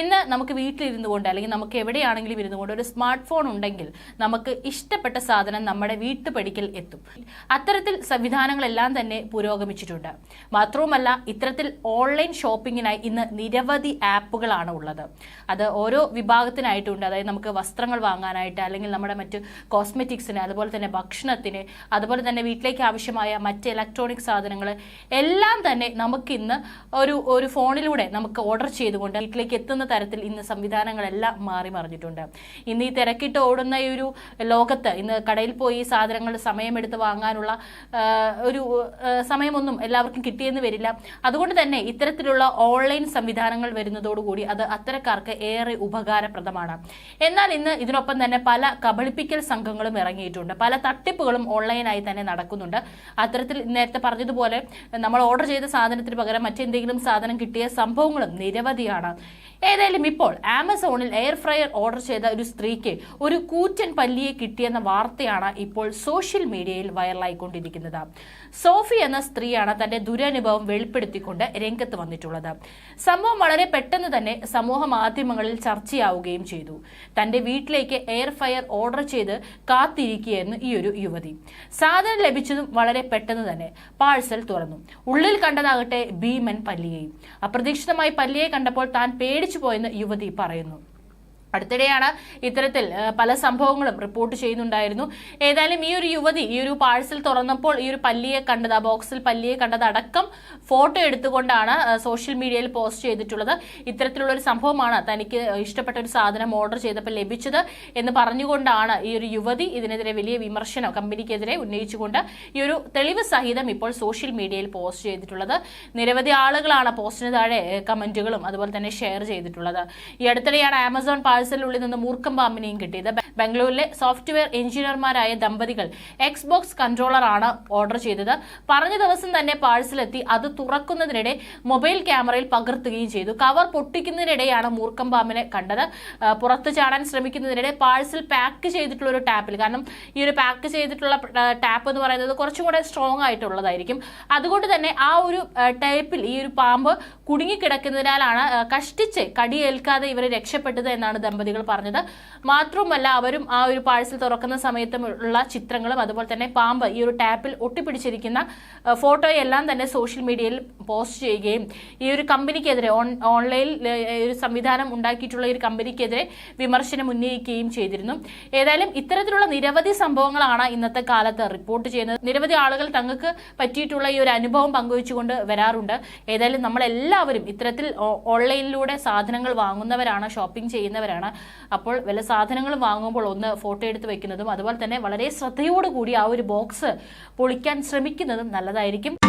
ഇന്ന് നമുക്ക് വീട്ടിലിരുന്നു കൊണ്ട് അല്ലെങ്കിൽ നമുക്ക് എവിടെയാണെങ്കിലും ഇരുന്നു കൊണ്ട് ഒരു സ്മാർട്ട് ഫോൺ ഉണ്ടെങ്കിൽ നമുക്ക് ഇഷ്ടപ്പെട്ട സാധനം നമ്മുടെ വീട്ടുപടിക്കൽ എത്തും. അത്തരത്തിൽ സംവിധാനങ്ങളെല്ലാം തന്നെ പുരോഗമിച്ചിട്ടുണ്ട്. മാത്രവുമല്ല ഇത്തരത്തിൽ ഓൺലൈൻ ഷോപ്പിങ്ങിനായി ഇന്ന് നിരവധി ആപ്പുകളാണ് ഉള്ളത്. അത് ഓരോ വിഭാഗത്തിനായിട്ടുണ്ട്. അതായത് നമുക്ക് വസ്ത്രങ്ങൾ വാങ്ങാനായിട്ട് അല്ലെങ്കിൽ നമ്മുടെ മറ്റ് കോസ്മെറ്റിക്സിന് അതുപോലെ തന്നെ ഭക്ഷണത്തിന് അതുപോലെ തന്നെ വീട്ടിലേക്ക് ആവശ്യമായ മറ്റ് ഇലക്ട്രോണിക് സാധനങ്ങൾ എല്ലാം തന്നെ നമുക്കിന്ന് ഒരു ഒരു ഫോണിലൂടെ നമുക്ക് ഓർഡർ ചെയ്തുകൊണ്ട് വീട്ടിലേക്ക് എത്തുന്ന തരത്തിൽ ഇന്ന് സംവിധാനങ്ങളെല്ലാം മാറി മറിഞ്ഞിട്ടുണ്ട്. ഇന്ന് ഈ തിരക്കിട്ട് ഓടുന്ന ഈ ഒരു ലോകത്ത് ഇന്ന് കടയിൽ പോയി സാധനങ്ങൾ സമയമെടുത്ത് വാങ്ങാനുള്ള ഒരു സമയമൊന്നും എല്ലാവർക്കും കിട്ടിയെന്ന് വരില്ല. അതുകൊണ്ട് തന്നെ ഇത്തരത്തിലുള്ള ഓൺലൈൻ സംവിധാനങ്ങൾ വരുന്നതോടുകൂടി അത് അത്തരക്കാർക്ക് ഏറെ ഉപകാരപ്രദമാണ്. എന്നാൽ ഇന്ന് ഇതിനൊപ്പം തന്നെ പല കബളിപ്പിക്കൽ സംഘങ്ങളും ഇറങ്ങിയിട്ടുണ്ട്. പല തട്ടിപ്പുകളും ഓൺലൈനായി തന്നെ നടക്കുന്നുണ്ട്. അത്തരത്തിൽ നേരത്തെ പറഞ്ഞതുപോലെ നമ്മൾ ഓർഡർ ചെയ്ത സാധനത്തിന് പകരം മറ്റെന്തെങ്കിലും സാധനം കിട്ടിയ സംഭവങ്ങളും നിരവധിയാണ്. ഏതായാലും ഇപ്പോൾ ആമസോണിൽ എയർ ഫ്രയർ ഓർഡർ ചെയ്ത ഒരു സ്ത്രീക്ക് ഒരു കൂറ്റൻ പല്ലിയെ കിട്ടിയെന്ന വാർത്തയാണ് ഇപ്പോൾ സോഷ്യൽ മീഡിയയിൽ വൈറലായിക്കൊണ്ടിരിക്കുന്നത്. സോഫി എന്ന സ്ത്രീയാണ് തന്റെ ദുരനുഭവം വെളിപ്പെടുത്തിക്കൊണ്ട് രംഗത്ത് വന്നിട്ടുള്ളത്. സംഭവം വളരെ പെട്ടെന്ന് തന്നെ സമൂഹ മാധ്യമങ്ങളിൽ ചർച്ചയാവുകയും ചെയ്തു. തന്റെ വീട്ടിലേക്ക് എയർ ഫയർ ഓർഡർ ചെയ്ത് കാത്തിരിക്കുകയായിരുന്നു ഈ ഒരു യുവതി. സാധനം ലഭിച്ചതും വളരെ പെട്ടെന്ന് തന്നെ പാഴ്സൽ തുറന്നു. ഉള്ളിൽ കണ്ടതാകട്ടെ ഭീമൻ പല്ലിയെയും. അപ്രതീക്ഷിതമായി പല്ലിയെ കണ്ടപ്പോൾ താൻ പേടിച്ചു പോയെന്ന് യുവതി പറയുന്നു. അടുത്തിടെയാണ് ഇത്തരത്തിൽ പല സംഭവങ്ങളും റിപ്പോർട്ട് ചെയ്യുന്നുണ്ടായിരുന്നു. ഏതായാലും ഈ ഒരു യുവതി ഈ ഒരു പാഴ്സൽ തുറന്നപ്പോൾ ഈ ഒരു പല്ലിയെ കണ്ടത് ആ ബോക്സിൽ പല്ലിയെ കണ്ടത് അടക്കം ഫോട്ടോ എടുത്തുകൊണ്ടാണ് സോഷ്യൽ മീഡിയയിൽ പോസ്റ്റ് ചെയ്തിട്ടുള്ളത്. ഇത്തരത്തിലുള്ള ഒരു സംഭവമാണ് തനിക്ക് ഇഷ്ടപ്പെട്ട ഒരു സാധനം ഓർഡർ ചെയ്തപ്പോൾ ലഭിച്ചത് എന്ന് പറഞ്ഞുകൊണ്ടാണ് ഈ ഒരു യുവതി ഇതിനെതിരെ വലിയ വിമർശനം കമ്പനിക്കെതിരെ ഉന്നയിച്ചുകൊണ്ട് ഈ ഒരു തെളിവ് സഹിതം ഇപ്പോൾ സോഷ്യൽ മീഡിയയിൽ പോസ്റ്റ് ചെയ്തിട്ടുള്ളത്. നിരവധി ആളുകളാണ് പോസ്റ്റിന് താഴെ കമന്റുകളും അതുപോലെ തന്നെ ഷെയർ ചെയ്തിട്ടുള്ളത്. ഈ അടുത്തിടെയാണ് ആമസോൺ പാഴ്സലിനുള്ളിൽ നിന്ന് മൂർക്കം പാമ്പിനെയും കിട്ടിയത്. ബംഗളൂരിലെ സോഫ്റ്റ്വെയർ എഞ്ചിനീയർമാരായ ദമ്പതികൾ എക്സ്ബോക്സ് കൺട്രോളർ ആണ് ഓർഡർ ചെയ്തത്. പറഞ്ഞ ദിവസം തന്നെ പാഴ്സലെത്തി. അത് തുറക്കുന്നതിനിടെ മൊബൈൽ ക്യാമറയിൽ പകർത്തുകയും ചെയ്തു. കവർ പൊട്ടിക്കുന്നതിനിടെയാണ് മൂർക്കം പാമ്പിനെ കണ്ടത്. പുറത്തു ചാടാൻ ശ്രമിക്കുന്നതിനിടെ പാഴ്സൽ പാക്ക് ചെയ്തിട്ടുള്ള ഒരു ടാപ്പിൽ. കാരണം ഈ ഒരു പാക്ക് ചെയ്തിട്ടുള്ള ടാപ്പ് എന്ന് പറയുന്നത് കുറച്ചും കൂടെ സ്ട്രോങ് ആയിട്ടുള്ളതായിരിക്കും. അതുകൊണ്ട് തന്നെ ആ ഒരു ടൈപ്പിൽ ഈ ഒരു പാമ്പ് കുടുങ്ങിക്കിടക്കുന്നതിനാലാണ് കഷ്ടിച്ച് കടിയേൽക്കാതെ ഇവരെ രക്ഷപ്പെട്ടത് എന്നാണ് ദമ്പതികൾ പറഞ്ഞത്. മാത്രവുമല്ല അവരും ആ ഒരു പാഴ്സൽ തുറക്കുന്ന സമയത്തുമുള്ള ചിത്രങ്ങളും അതുപോലെ തന്നെ പാമ്പ് ഈ ഒരു ടാപ്പിൽ ഒട്ടിപ്പിടിച്ചിരിക്കുന്ന ഫോട്ടോയെല്ലാം തന്നെ സോഷ്യൽ മീഡിയയിൽ പോസ്റ്റ് ചെയ്യുകയും ഈ ഒരു കമ്പനിക്കെതിരെ ഓൺ ഓൺലൈനിൽ ഒരു സംവിധാനം ഉണ്ടാക്കിയിട്ടുള്ള ഒരു കമ്പനിക്കെതിരെ വിമർശനം ഉന്നയിക്കുകയും ചെയ്തിരുന്നു. ഏതായാലും ഇത്തരത്തിലുള്ള നിരവധി സംഭവങ്ങളാണ് ഇന്നത്തെ കാലത്ത് റിപ്പോർട്ട് ചെയ്യുന്നത്. നിരവധി ആളുകൾ തങ്ങൾക്ക് പറ്റിയിട്ടുള്ള ഈ ഒരു അനുഭവം പങ്കുവെച്ചുകൊണ്ട് വരാറുണ്ട്. ഏതായാലും നമ്മളെല്ലാവരും ഇത്തരത്തിൽ ഓൺലൈനിലൂടെ സാധനങ്ങൾ വാങ്ങുന്നവരാണ് ഷോപ്പിംഗ് ചെയ്യുന്നവരാണ്. അപ്പോൾ വല്ല സാധനങ്ങൾ വാങ്ങുമ്പോൾ ഒന്ന് ഫോട്ടോ എടുത്ത് വെക്കുന്നതും അതുപോലെ തന്നെ വളരെ ശ്രദ്ധയോടുകൂടി ആ ഒരു ബോക്സ് പൊളിക്കാൻ ശ്രമിക്കുന്നതും നല്ലതായിരിക്കും.